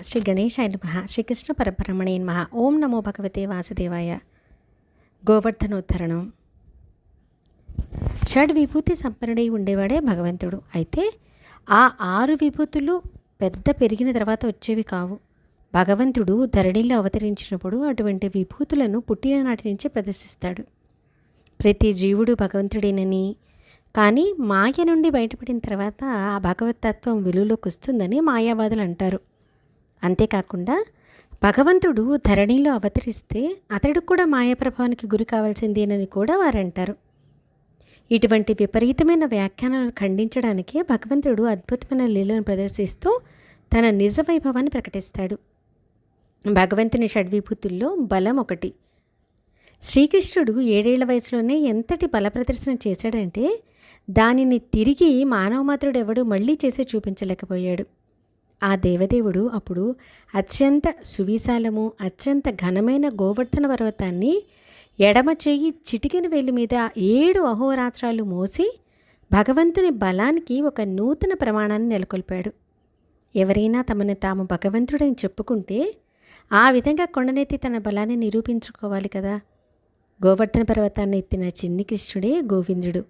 శ్రీ గణేశాయ నమ. శ్రీకృష్ణ పరబ్రహ్మణే నమ. ఓం నమో భగవతే వాసుదేవాయ. గోవర్ధనోద్ధరణం. షడ్ విభూతి సంపన్నుడై ఉండేవాడే భగవంతుడు. అయితే ఆ ఆరు విభూతులు పెద్ద పెరిగిన తర్వాత వచ్చేవి కావు. భగవంతుడు ధరణిలో అవతరించినప్పుడు అటువంటి విభూతులను పుట్టిన నాటి నుంచి ప్రదర్శిస్తాడు. ప్రతి జీవుడు భగవంతుడేనని. కానీ మాయ నుండి బయటపడిన తర్వాత ఆ భగవతత్వం వెలుగులోకి వస్తుందని మాయావాదులు అంటారు. అంతేకాకుండా భగవంతుడు ధరణిలో అవతరిస్తే అతడు కూడా మాయా ప్రభావానికి గురి కావాల్సిందేనని కూడా వారంటారు. ఇటువంటి విపరీతమైన వ్యాఖ్యానాలను ఖండించడానికి భగవంతుడు అద్భుతమైన లీలను ప్రదర్శిస్తూ తన నిజ వైభవాన్ని ప్రకటిస్తాడు. భగవంతుని షడ్విభూతుల్లో బలం ఒకటి. శ్రీకృష్ణుడు ఏడేళ్ళ వయసులోనే ఎంతటి బల ప్రదర్శన చేశాడంటే దానిని తిరిగి మానవమాత్రుడు ఎవడు మళ్ళీ చేసి చూపించలేకపోయాడు. ఆ దేవదేవుడు అప్పుడు అత్యంత సువిశాలము అత్యంత ఘనమైన గోవర్ధన పర్వతాన్ని ఎడమ చేయి చిటికిన వేలు మీద ఏడు అహోరాత్రాలు మోసి భగవంతుని బలానికి ఒక నూతన ప్రమాణాన్ని నెలకొల్పాడు. ఎవరైనా తమను తాము భగవంతుడని చెప్పుకుంటే ఆ విధంగా కొండనెత్తి తన బలాన్ని నిరూపించుకోవాలి కదా. గోవర్ధన పర్వతాన్ని ఎత్తిన చిన్ని కృష్ణుడే గోవిందుడు.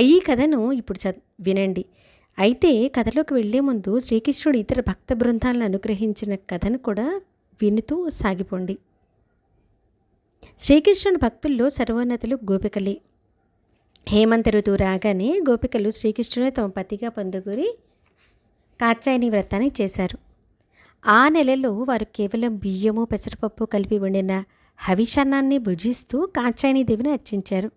ఈ కథను ఇప్పుడు చ వినండి. అయితే కథలోకి వెళ్ళే ముందు శ్రీకృష్ణుడు ఇతర భక్త బృందాలను అనుగ్రహించిన కథను కూడా వినుతూ సాగిపోండి. శ్రీకృష్ణుని భక్తుల్లో సర్వోన్నతులు గోపికలే. హేమంత ఋతువు రాగానే గోపికలు శ్రీకృష్ణుని తమ పతిగా పొందుగురి కాచాయని వ్రతాన్ని చేశారు. ఆ నెలలో వారు కేవలం బియ్యము పెసరపప్పు కలిపి వండిన హవిషాన్నాన్ని భుజిస్తూ కాచాయని దేవిని అర్చించారు.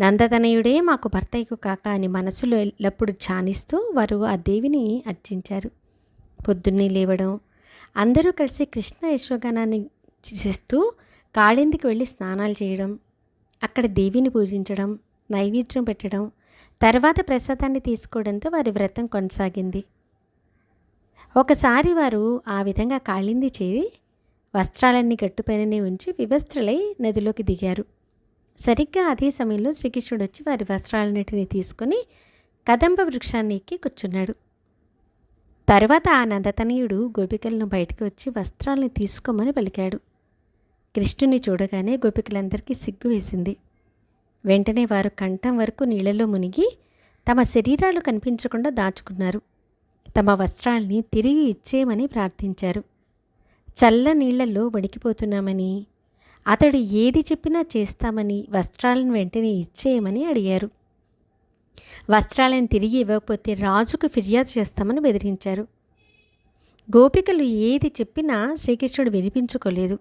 నందతనయుడే మాకు భర్తయ్యకు కాక అని మనసులో ఎల్లప్పుడూ ఛానిస్తూ వారు ఆ దేవిని అర్చించారు. పొద్దున్నే లేవడం అందరూ కలిసి కృష్ణ యశోగానాన్ని చేస్తూ కాళిందికి వెళ్ళి స్నానాలు చేయడం అక్కడ దేవిని పూజించడం నైవేద్యం పెట్టడం తర్వాత ప్రసాదాన్ని తీసుకోవడంతో వారి వ్రతం కొనసాగింది. ఒకసారి వారు ఆ విధంగా కాళింది చేరి వస్త్రాలన్నీ గట్టుపైననే ఉంచి వివస్త్రలై నదిలోకి దిగారు. సరిగ్గా అదే సమయంలో శ్రీకృష్ణుడు వచ్చి వారి వస్త్రాలన్నిటినీ తీసుకొని కదంబ వృక్షాన్ని ఎక్కి కూర్చున్నాడు. తర్వాత ఆ నందతనయుడు గోపికలను బయటకు వచ్చి వస్త్రాలను తీసుకోమని పలికాడు. కృష్ణుని చూడగానే గోపికలందరికీ సిగ్గు వేసింది. వెంటనే వారు కంఠం వరకు నీళ్ళలో మునిగి తమ శరీరాలు కనిపించకుండా దాచుకున్నారు. తమ వస్త్రాల్ని తిరిగి ఇచ్చేయమని ప్రార్థించారు. చల్ల నీళ్ళలో వణికిపోతున్నామని అతడు ఏది చెప్పినా చేస్తామని వస్త్రాలను వెంటనే ఇచ్చేయమని అడిగారు. వస్త్రాలను తిరిగి ఇవ్వకపోతే రాజుకు ఫిర్యాదు చేస్తామని బెదిరించారు. గోపికలు ఏది చెప్పినా శ్రీకృష్ణుడు వినిపించుకోలేదు.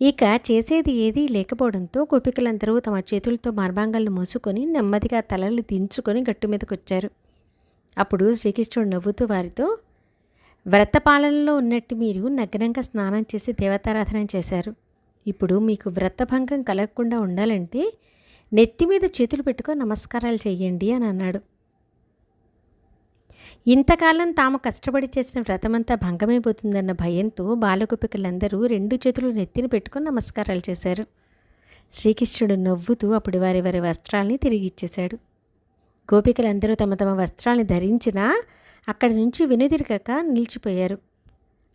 ఇక చేసేది ఏదీ లేకపోవడంతో గోపికలందరూ తమ చేతులతో మార్బాంగాలను మూసుకొని నెమ్మదిగా తలలు దించుకొని గట్టు మీదకొచ్చారు. అప్పుడు శ్రీకృష్ణుడు నవ్వుతూ వారితో వ్రతపాలనలో ఉన్నట్టు మీరు నగ్నంగా స్నానం చేసి దేవతారాధన చేశారు. ఇప్పుడు మీకు వ్రతభంగం కలగకుండా ఉండాలంటే నెత్తి మీద చేతులు పెట్టుకో నమస్కారాలు చేయండి అని అన్నాడు. ఇంతకాలం తాము కష్టపడి చేసిన వ్రతమంతా భంగమైపోతుందన్న భయంతో బాలగోపికలందరూ రెండు చేతులు నెత్తిని పెట్టుకొని నమస్కారాలు చేశారు. శ్రీకృష్ణుడు నవ్వుతూ అప్పుడు వారి వారి వస్త్రాల్ని తిరిగి ఇచ్చేశాడు. గోపికలందరూ తమ తమ వస్త్రాలను ధరించినా అక్కడి నుంచి వెనుదిరగక నిలిచిపోయారు.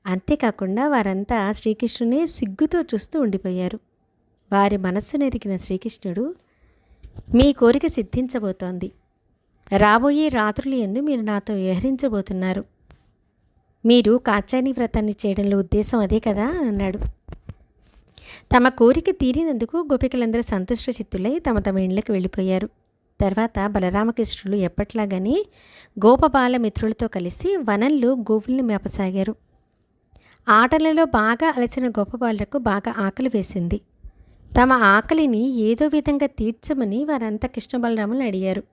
అంతేకాకుండా వారంతా శ్రీకృష్ణునే సిగ్గుతో చూస్తూ ఉండిపోయారు. వారి మనస్సు నెరిగిన శ్రీకృష్ణుడు మీ కోరిక సిద్ధించబోతోంది. రాబోయే రాత్రులు ఎందు మీరు నాతో వ్యవహరించబోతున్నారు. మీరు కాచాని వ్రతాన్ని చేయడంలో ఉద్దేశం అదే కదా అని అన్నాడు. తమ కోరిక తీరినందుకు గోపికలందరూ సంతుష్ట చిత్తులై తమ తమ ఇండ్లకు వెళ్ళిపోయారు. తర్వాత బలరామకృష్ణులు ఎప్పట్లాగానే గోపబాల మిత్రులతో కలిసి వనంలో గోవుల్ని మేపసాగారు. ఆటలలో బాగా అలసిన గోపబాలులకు బాగా ఆకలి వేసింది. తమ ఆకలిని ఏదో విధంగా తీర్చమని వారంతా కృష్ణ బలరాములు అడిగారు.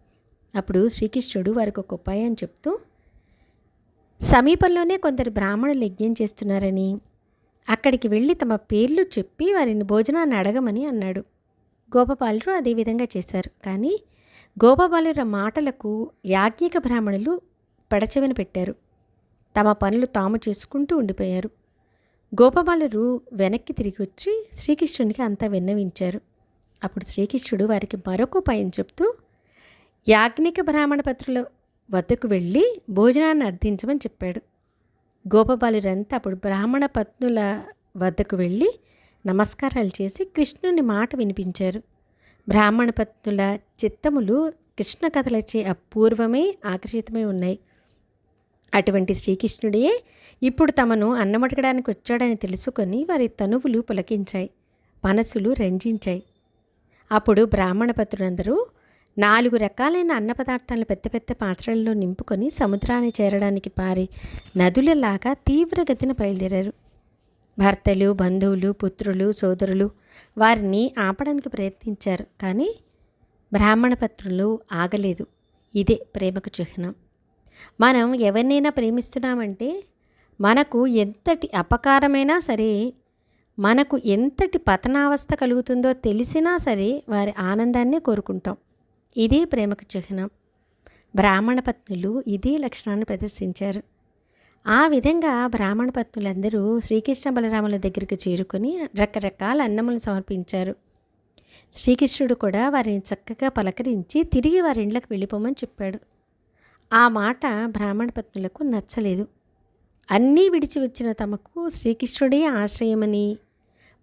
అప్పుడు శ్రీకృష్ణుడు వారికి ఒక ఉపాయం చెప్తూ సమీపంలోనే కొందరు బ్రాహ్మణులు యజ్ఞం చేస్తున్నారని అక్కడికి వెళ్ళి తమ పేర్లు చెప్పి వారిని భోజనాన్ని అడగమని అన్నాడు. గోపపాలురు అదే విధంగా చేశారు. కానీ గోపబాలుర మాటలకు యాజ్ఞిక బ్రాహ్మణులు పెడచెవిన పెట్టారు. తమ పనులు తాము చేసుకుంటూ ఉండిపోయారు. గోపబాలురు వెనక్కి తిరిగి వచ్చి శ్రీకృష్ణునికి అంతా విన్నవించారు. అప్పుడు శ్రీకృష్ణుడు వారికి మరొక ఉపాయం చెప్తూ యాజ్ఞిక బ్రాహ్మణ పత్రుల వద్దకు వెళ్ళి భోజనాన్ని అర్థించమని చెప్పాడు. గోపబాలురంతా అప్పుడు బ్రాహ్మణ పత్నుల వద్దకు వెళ్ళి నమస్కారాలు చేసి కృష్ణుని మాట వినిపించారు. బ్రాహ్మణ పత్నుల చిత్తములు కృష్ణ కథలచే అపూర్వమే ఆకర్షితమై ఉన్నాయి. అటువంటి శ్రీకృష్ణుడే ఇప్పుడు తమను అన్నమడగడానికి వచ్చాడని తెలుసుకొని వారి తనువులు పులకించాయి మనసులు రంజించాయి. అప్పుడు బ్రాహ్మణ పత్రులందరూ నాలుగు రకాలైన అన్న పదార్థాలను పెద్ద పెద్ద పాత్రల్లో నింపుకొని సముద్రాన్ని చేరడానికి పారి నదులలాగా తీవ్రగతిన బయలుదేరారు. భర్తలు బంధువులు పుత్రులు సోదరులు వారిని ఆపడానికి ప్రయత్నించారు కానీ బ్రాహ్మణ పత్రులు ఆగలేదు. ఇదే ప్రేమకు చిహ్నం. మనం ఎవరినైనా ప్రేమిస్తున్నామంటే మనకు ఎంతటి అపకారమైనా సరే మనకు ఎంతటి పతనావస్థ కలుగుతుందో తెలిసినా సరే వారి ఆనందాన్ని కోరుకుంటాం. ఇదే ప్రేమకు చిహ్నం. బ్రాహ్మణ పత్నులు ఇదే లక్షణాన్ని ప్రదర్శించారు. ఆ విధంగా బ్రాహ్మణ పత్నులందరూ శ్రీకృష్ణ బలరాముల దగ్గరికి చేరుకొని రకరకాల అన్నములు సమర్పించారు. శ్రీకృష్ణుడు కూడా వారిని చక్కగా పలకరించి తిరిగి వారి ఇండ్లకు వెళ్ళిపోమని చెప్పాడు. ఆ మాట బ్రాహ్మణ పత్నులకు నచ్చలేదు. అన్నీ విడిచి వచ్చిన తమకు శ్రీకృష్ణుడే ఆశ్రయమని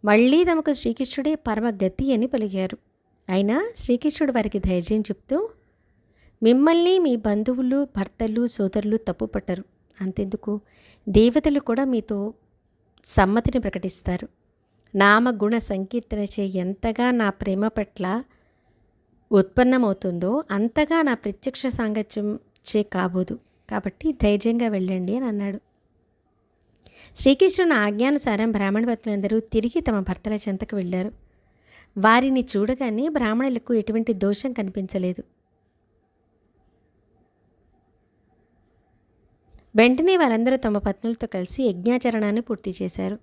మళ్ళీ తమకు శ్రీకృష్ణుడే పరమ గతి అని పలికారు. అయినా శ్రీకృష్ణుడు వారికి ధైర్యం చెప్తూ మిమ్మల్ని మీ బంధువులు భర్తలు సోదరులు తప్పుపట్టరు. అంతెందుకు? దేవతలు కూడా మీతో సమ్మతిని ప్రకటిస్తారు. నామగుణ సంకీర్తన చే ఎంతగా నా ప్రేమ పట్ల ఉత్పన్నమవుతుందో అంతగా నా ప్రత్యక్ష సాంగత్యం చే కాబోదు. కాబట్టి ధైర్యంగా వెళ్ళండి అని అన్నాడు. శ్రీకృష్ణుని ఆజ్ఞానుసారం బ్రాహ్మణ భక్తులందరూ తిరిగి తమ భర్తల చెంతకు వెళ్ళారు. వారిని చూడగానే బ్రాహ్మణులకు ఎటువంటి దోషం కనిపించలేదు. వెంటనే వారందరూ తమ పత్నులతో కలిసి యజ్ఞాచరణాన్ని పూర్తి చేశారు.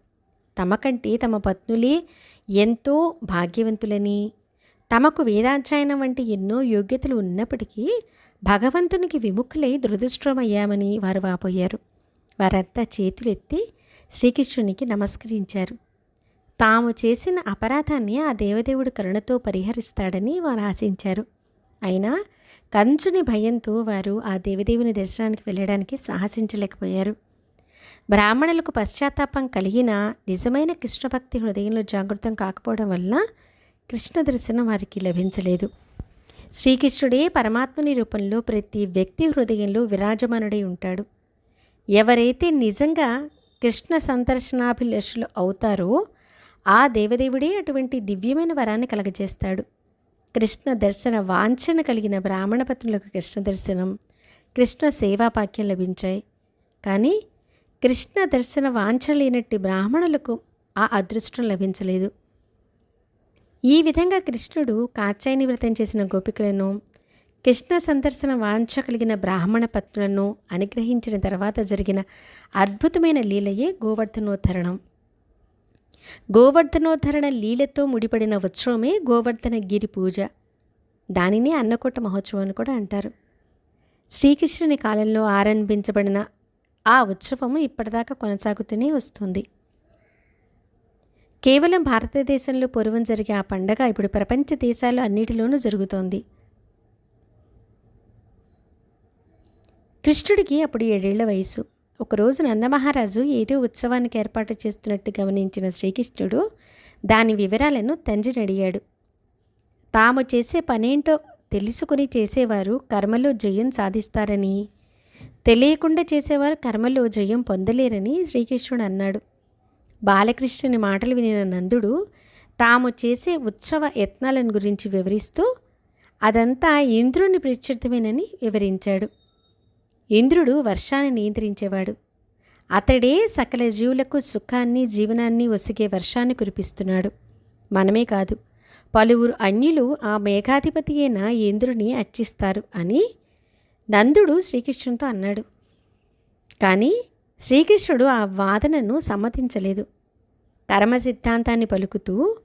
తమ కంటే తమ పత్నులే ఎంతో భాగ్యవంతులని తమకు వేదాధ్యయనం వంటి ఎన్నో యోగ్యతలు ఉన్నప్పటికీ భగవంతునికి విముఖులై దురదృష్టమయ్యామని వారు వాపోయారు. వారంతా చేతులెత్తి శ్రీకృష్ణునికి నమస్కరించారు. తాము చేసిన అపరాధాన్ని ఆ దేవదేవుడు కరుణతో పరిహరిస్తాడని వారు ఆశించారు. అయినా కంచుని భయంతో వారు ఆ దేవదేవుని దర్శనానికి వెళ్ళడానికి సాహసించలేకపోయారు. బ్రాహ్మణులకు పశ్చాత్తాపం కలిగిన నిజమైన కృష్ణభక్తి హృదయంలో జాగృతం కాకపోవడం వలన కృష్ణ దర్శనం వారికి లభించలేదు. శ్రీకృష్ణుడే పరమాత్మని రూపంలో ప్రతి వ్యక్తి హృదయంలో విరాజమానుడై ఉంటాడు. ఎవరైతే నిజంగా కృష్ణ సందర్శనాభిలషులు అవుతారో ఆ దేవదేవుడే అటువంటి దివ్యమైన వరాన్ని కలగజేస్తాడు. కృష్ణ దర్శన వాంఛన కలిగిన బ్రాహ్మణ పత్రులకు కృష్ణ దర్శనం కృష్ణ సేవాపాక్యం లభించాయి. కానీ కృష్ణ దర్శన వాంఛన లేనట్టి బ్రాహ్మణులకు ఆ అదృష్టం లభించలేదు. ఈ విధంగా కృష్ణుడు కాచాయని వ్రతం చేసిన గోపికలను కృష్ణ సందర్శన వాంఛ కలిగిన బ్రాహ్మణ పత్రులను అనుగ్రహించిన తర్వాత జరిగిన అద్భుతమైన లీలయే గోవర్ధనోద్ధరణం. గోవర్ధనోద్ధరణ లీలతో ముడిపడిన ఉత్సవమే గోవర్ధన గిరి పూజ. దానిని అన్నకోట మహోత్సవం అని కూడా అంటారు. శ్రీకృష్ణుని కాలంలో ఆరంభించబడిన ఆ ఉత్సవం ఇప్పటిదాకా కొనసాగుతూనే వస్తుంది. కేవలం భారతదేశంలో పూర్వం జరిగే ఆ పండగ ఇప్పుడు ప్రపంచ దేశాలు అన్నిటిలోనూ జరుగుతోంది. కృష్ణుడికి అప్పుడు ఏడేళ్ళ వయసు ఒకరోజు నందమహారాజు ఏదో ఉత్సవానికి ఏర్పాటు చేస్తున్నట్టు గమనించిన శ్రీకృష్ణుడు దాని వివరాలను తండ్రిని అడిగాడు. తాము చేసే పనేంటో తెలుసుకుని చేసేవారు కర్మలో జయం సాధిస్తారని తెలియకుండా చేసేవారు కర్మలో జయం పొందలేరని శ్రీకృష్ణుడు అన్నాడు. బాలకృష్ణుని మాటలు వినిన నందుడు తాము చేసే ఉత్సవ యత్నాలను గురించి వివరిస్తూ అదంతా ఇంద్రుని ప్రత్యర్థమేనని వివరించాడు. ఇంద్రుడు వర్షాన్ని నియంత్రించేవాడు. అతడే సకల జీవులకు సుఖాన్ని జీవనాన్ని ఒసిగే వర్షాన్ని కురిపిస్తున్నాడు. మనమే కాదు పలువురు అన్యులు ఆ మేఘాధిపతి అయిన ఇంద్రుని అర్చిస్తారు అని నందుడు శ్రీకృష్ణునితో అన్నాడు. కానీ శ్రీకృష్ణుడు ఆ వాదనను సమ్మతించలేదు. కర్మ సిద్ధాంతాన్ని పలుకుతూ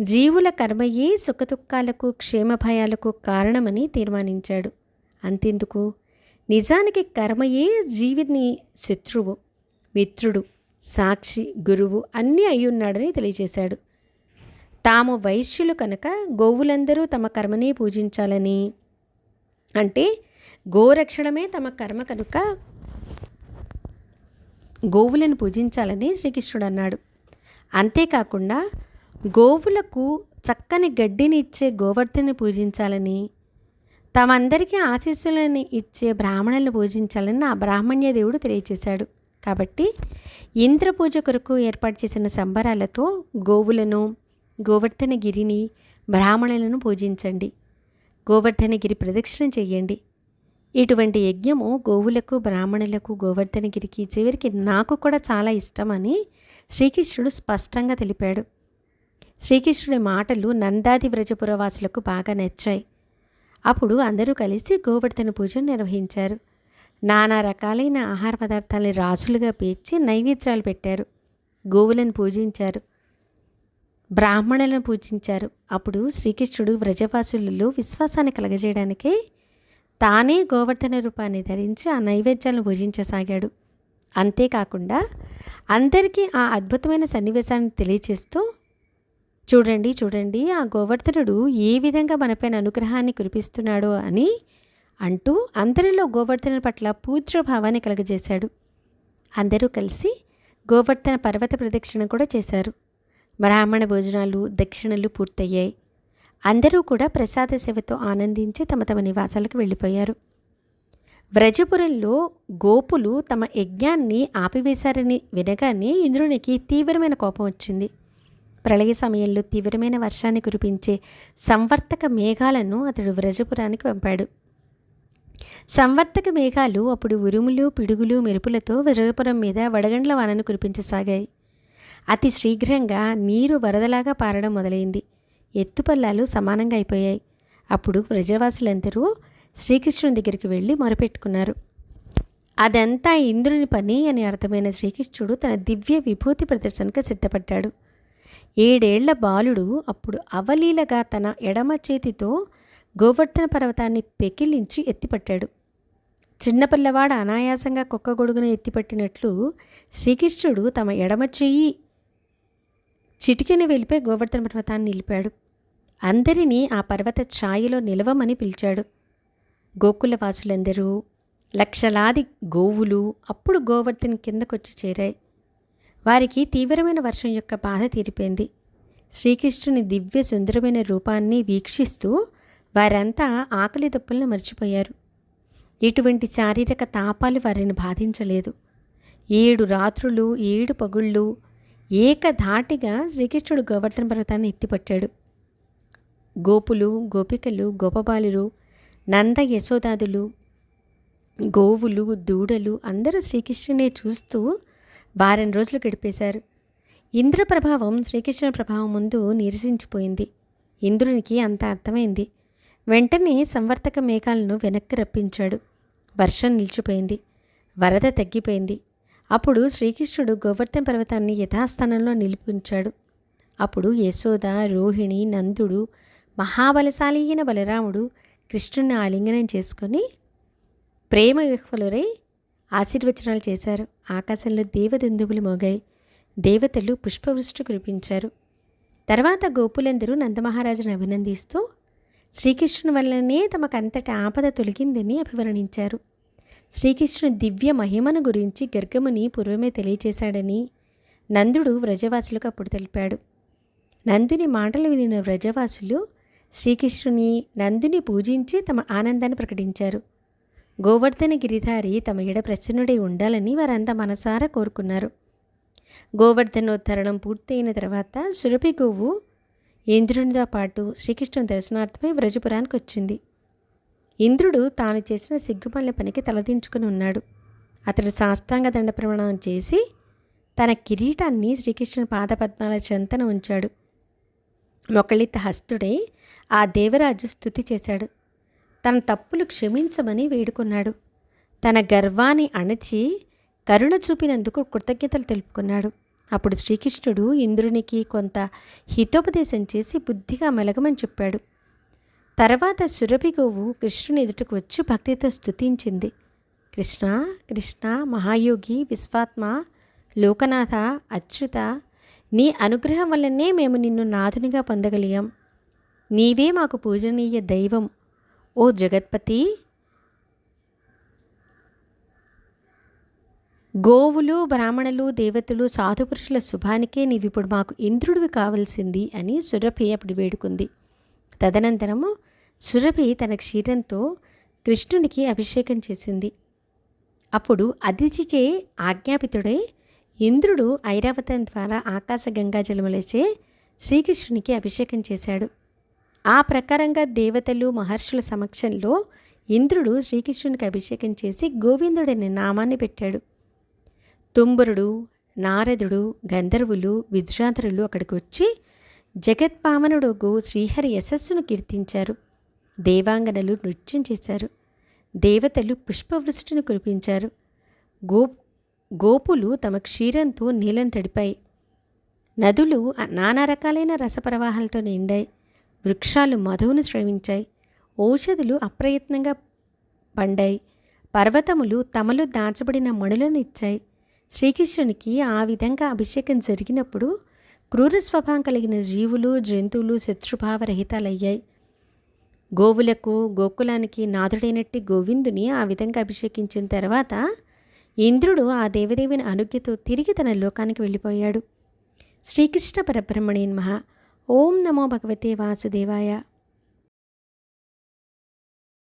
జీవుల కర్మయే సుఖదుఖాలకు క్షేమభయాలకు కారణమని తీర్మానించాడు. అంతెందుకు? నిజానికి కర్మయే జీవిని శత్రువు మిత్రుడు సాక్షి గురువు అన్నీ అయ్యున్నాడని తెలియజేశాడు. తాము వైశ్యులు కనుక గోవులందరూ తమ కర్మనే పూజించాలని అంటే గోరక్షణమే తమ కర్మ కనుక గోవులను పూజించాలని శ్రీకృష్ణుడు అన్నాడు. అంతేకాకుండా గోవులకు చక్కని గడ్డిని ఇచ్చే గోవర్ధని పూజించాలని తమందరికీ ఆశీస్సులను ఇచ్చే బ్రాహ్మణులను పూజించాలని ఆ బ్రాహ్మణ్య దేవుడు తెలియచేశాడు. కాబట్టి ఇంద్ర పూజ కొరకు ఏర్పాటు చేసిన సంబరాలతో గోవులను గోవర్ధన గిరిని బ్రాహ్మణులను పూజించండి. గోవర్ధన గిరి ప్రదక్షిణ చేయండి. ఇటువంటి యజ్ఞము గోవులకు బ్రాహ్మణులకు గోవర్ధన గిరికి చివరికి నాకు కూడా చాలా ఇష్టమని శ్రీకృష్ణుడు స్పష్టంగా తెలిపాడు. శ్రీకృష్ణుడి మాటలు నందాది వ్రజపురవాసులకు బాగా నచ్చాయి. అప్పుడు అందరూ కలిసి గోవర్ధన పూజను నిర్వహించారు. నానా రకాలైన ఆహార పదార్థాలని రాసులుగా పేర్చి నైవేద్యాలు పెట్టారు. గోవులను పూజించారు. బ్రాహ్మణులను పూజించారు. అప్పుడు శ్రీకృష్ణుడు వ్రజవాసులలో విశ్వాసాన్ని కలగజేయడానికే తానే గోవర్ధన రూపాన్ని ధరించి ఆ నైవేద్యాలను భుజించసాగాడు. అంతేకాకుండా అందరికీ ఆ అద్భుతమైన సన్నివేశాన్ని తెలియచేస్తూ చూడండి చూడండి ఆ గోవర్ధనుడు ఏ విధంగా మనపైన అనుగ్రహాన్ని కురిపిస్తున్నాడో అని అంటూ అందరిలో గోవర్ధన పట్ల పూజ్యభావాన్ని కలగజేశాడు. అందరూ కలిసి గోవర్ధన పర్వత ప్రదక్షిణ కూడా చేశారు. బ్రాహ్మణ భోజనాలు దక్షిణలు పూర్తయ్యాయి. అందరూ కూడా ప్రసాద సేవతో ఆనందించి తమ తమ నివాసాలకు వెళ్ళిపోయారు. వ్రజపురంలో గోపులు తమ యజ్ఞాన్ని ఆపివేశారని వినగానే ఇంద్రునికి తీవ్రమైన కోపం వచ్చింది. ప్రళయ సమయంలో తీవ్రమైన వర్షాన్ని కురిపించే సంవర్తక మేఘాలను అతడు వ్రజపురానికి పంపాడు. సంవర్తక మేఘాలు అప్పుడు ఉరుములు పిడుగులు మెరుపులతో వ్రజపురం మీద వడగండ్ల వానను కురిపించసాగాయి. అతి శీఘ్రంగా నీరు వరదలాగా పారడం మొదలైంది. ఎత్తుపల్లాలు సమానంగా అయిపోయాయి. అప్పుడు ప్రజవాసులందరూ శ్రీకృష్ణుని దగ్గరికి వెళ్ళి మొరపెట్టుకున్నారు. అదంతా ఇంద్రుని పని అని అర్థమైన శ్రీకృష్ణుడు తన దివ్య విభూతి ప్రదర్శనకు సిద్ధపడ్డాడు. ఏడేళ్ళ బాలుడు అప్పుడు అవలీలగా తన ఎడమ చేతితో గోవర్ధన పర్వతాన్ని పెకిలించి ఎత్తిపట్టాడు. చిన్నపిల్లవాడు అనాయాసంగా కుక్క గొడుగును ఎత్తిపట్టినట్లు శ్రీకృష్ణుడు తమ ఎడమ చెయ్యి చిటికెని వెళ్ళిపోయి గోవర్ధన పర్వతాన్ని నిలిపాడు. అందరినీ ఆ పర్వత ఛాయలో నిలవమని పిలిచాడు. గోకుల వాసులందరూ లక్షలాది గోవులు అప్పుడు గోవర్ధన్ కిందకొచ్చి చేరాయి. వారికి తీవ్రమైన వర్షం యొక్క బాధ తీరిపోయింది. శ్రీకృష్ణుని దివ్య సుందరమైన రూపాన్ని వీక్షిస్తూ వారంతా ఆకలి దప్పులను మర్చిపోయారు. ఇటువంటి శారీరక తాపాలు వారిని బాధించలేదు. ఏడు రాత్రులు ఏడు పగుళ్ళు ఏకధాటిగా శ్రీకృష్ణుడు గోవర్ధన పర్వతాన్ని ఎత్తిపట్టాడు. గోపులు గోపికలు గోపబాలురు నంద యశోదాదులు గోవులు దూడలు అందరూ శ్రీకృష్ణునే చూస్తూ వారం రోజులు గడిపేశారు. ఇంద్ర ప్రభావం శ్రీకృష్ణ ప్రభావం ముందు నిరసించిపోయింది. ఇంద్రునికి అంత అర్థమైంది. వెంటనే సంవర్తక మేఘాలను వెనక్కి రప్పించాడు. వర్షం నిలిచిపోయింది. వరద తగ్గిపోయింది. అప్పుడు శ్రీకృష్ణుడు గోవర్ధన పర్వతాన్ని యథాస్థానంలో నిలిపించాడు. అప్పుడు యశోద రోహిణి నందుడు మహాబలశాలి అయిన బలరాముడు కృష్ణుని ఆలింగనం చేసుకొని ప్రేమ విహ్వలురై ఆశీర్వచనాలు చేశారు. ఆకాశంలో దేవదందుబులు మోగాయి. దేవతలు పుష్పవృష్టి కురిపించారు. తర్వాత గోపులందరూ నందమహారాజును అభినందిస్తూ శ్రీకృష్ణుని వల్లనే తమకంతటి ఆపద తొలగిందని అభివర్ణించారు. శ్రీకృష్ణుని దివ్య మహిమను గురించి గర్గముని పూర్వమే తెలియచేశాడని నందుడు వ్రజవాసులకు అప్పుడు తెలిపాడు. నందుని మాటలు వినిన వ్రజవాసులు శ్రీకృష్ణుని నందుని పూజించి తమ ఆనందాన్ని ప్రకటించారు. గోవర్ధన గిరిధారి తమ ఎడ ప్రసన్నుడై ఉండాలని వారంతా మనసారా కోరుకున్నారు. గోవర్ధనోత్తరణం పూర్తయిన తర్వాత సురభి గోవు ఇంద్రునితో పాటు శ్రీకృష్ణుని దర్శనార్థమై వ్రజపురానికి వచ్చింది. ఇంద్రుడు తాను చేసిన సిగ్గుమల్ల పనికి తలదించుకుని ఉన్నాడు. అతడు సాష్టాంగ దండ ప్రమాణం చేసి తన కిరీటాన్ని శ్రీకృష్ణుని పాదపద్మాల చెంతన ఉంచాడు. మొకళిత హస్తుడై ఆ దేవరాజు స్థుతి చేశాడు. తన తప్పులు క్షమించమని వేడుకున్నాడు. తన గర్వాన్ని అణచి కరుణ చూపినందుకు కృతజ్ఞతలు తెలుపుకున్నాడు. అప్పుడు శ్రీకృష్ణుడు ఇంద్రునికి కొంత హితోపదేశం చేసి బుద్ధిగా మెలగమని చెప్పాడు. తర్వాత సురభి గోవు కృష్ణుని ఎదుటకు వచ్చి భక్తితో స్తుతించింది. కృష్ణ కృష్ణ మహాయోగి విశ్వాత్మ లోకనాథ అచ్యుత నీ అనుగ్రహం వల్లనే మేము నిన్ను నాథునిగా పొందగలిగాం. నీవే మాకు పూజనీయ దైవం. ఓ జగత్పతి! గోవులు బ్రాహ్మణులు దేవతలు సాధుపురుషుల శుభానికే నీవిప్పుడు మాకు ఇంద్రుడివి కావలసింది అని సురభి అప్పుడు వేడుకుంది. తదనంతరము సురభి తన క్షీరంతో కృష్ణునికి అభిషేకం చేసింది. అప్పుడు అతిథిచే ఆజ్ఞాపితుడై ఇంద్రుడు ఐరావతం ద్వారా ఆకాశ గంగాజలములచే శ్రీకృష్ణునికి అభిషేకం చేశాడు. ఆ ప్రకారంగా దేవతలు మహర్షుల సమక్షంలో ఇంద్రుడు శ్రీకృష్ణునికి అభిషేకం చేసి గోవిందుడని నామాన్ని పెట్టాడు. తుంబురుడు నారదుడు గంధర్వులు విజ్రాంతరులు అక్కడికి వచ్చి జగత్పావనుడు గో శ్రీహరి యశస్సును కీర్తించారు. దేవాంగనలు నృత్యం చేశారు. దేవతలు పుష్పవృష్టిని కురిపించారు. గో గోపులు తమ క్షీరంతో నీలం తడిపాయి. నదులు నానా రకాలైన రసప్రవాహాలతో నిండాయి. వృక్షాలు మధువును స్రవించాయి. ఔషధులు అప్రయత్నంగా పండాయి. పర్వతములు తమలో దాచబడిన మణులను ఇచ్చాయి. శ్రీకృష్ణునికి ఆ విధంగా అభిషేకం జరిగినప్పుడు క్రూర స్వభావం కలిగిన జీవులు జంతువులు శత్రుభావరహితాలయ్యాయి. గోవులకు గోకులానికి నాథుడైనట్టి గోవిందుని ఆ విధంగా అభిషేకించిన తర్వాత ఇంద్రుడు ఆ దేవదేవిని అనుజ్ఞతో తిరిగి తన లోకానికి వెళ్ళిపోయాడు. శ్రీకృష్ణ పరబ్రహ్మణే మహా ఓం నమో భగవతే వాసుదేవాయ.